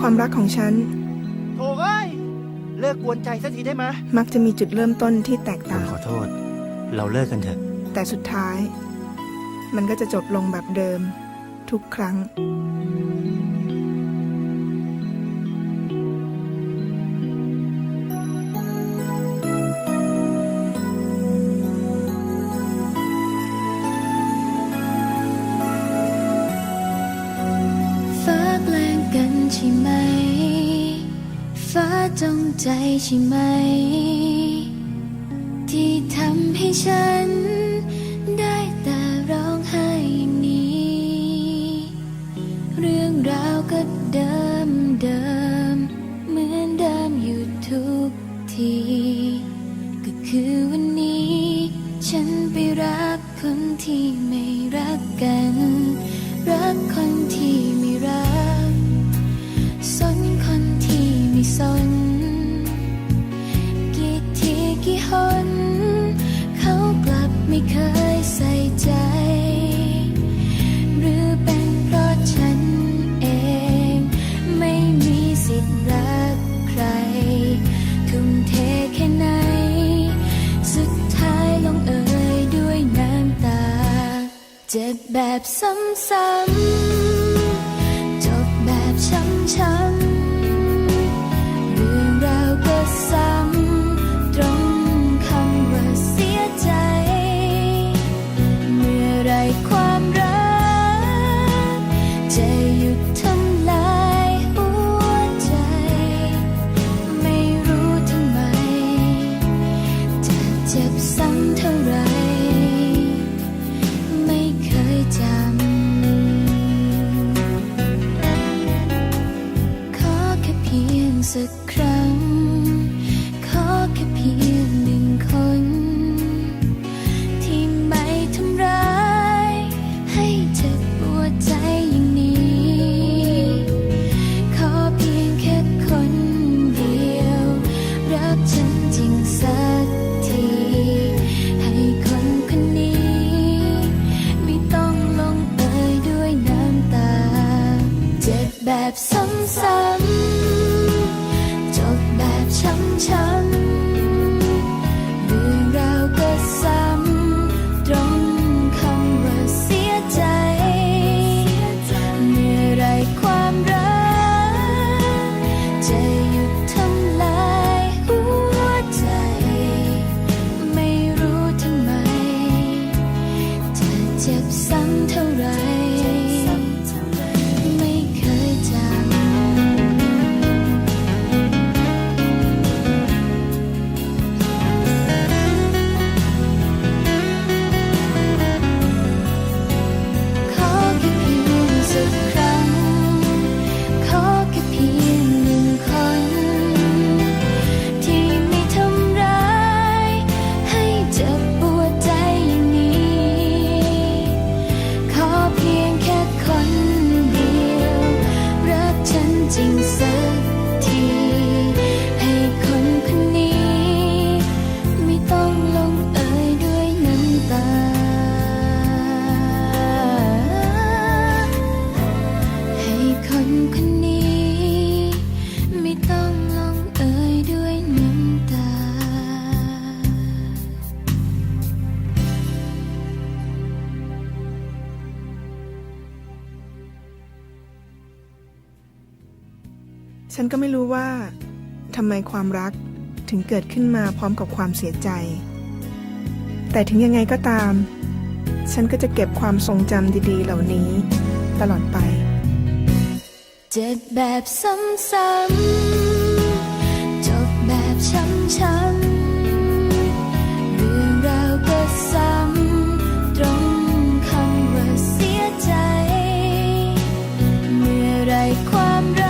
ความรักของฉัน โถ่เอ้ย เลิกกวนใจสักทีได้ไหมมักจะมีจุดเริ่มต้นที่แตกผมต่าง ขอโทษ เราเลิกกันเถอะ แต่สุดท้าย มันก็จะจบลงแบบเดิม ทุกครั้ง ฟ้าจงใจใช่ไหม ที่ทำให้ฉัน ได้แต่ร้องไห้อย่างนี้ เรื่องราวก็เดิมเดิม เหมือนเดิมอยู่ทุกที ก็คือวันนี้ ฉันไปรักคนที่ไม่รักกัน เจ็บแบบซ้ำๆจบแบบช้ำๆ สักครั้ง ขอแค่เพียงหนึ่งคน ที่ไม่ทำร้าย ให้เจ็บปวดใจอย่างนี้ ขอเพียงแค่คนเดียว รักฉันจริงสักที ให้คนคนนี้ ไม่ต้องลงเอยด้วยน้ำตา เจ็บแบบซ้ำๆ ช้ำช้ำ ฉันก็ไม่รู้ว่าทำไมความรักถึงเกิดขึ้นมาพร้อมกับความเสียใจ แต่ถึงยังไงก็ตาม ฉันก็จะเก็บความทรงจำดีๆ เหล่านี้ ตลอดไป เจ็บแบบซ้ำๆจบแบบช้ำๆความรัก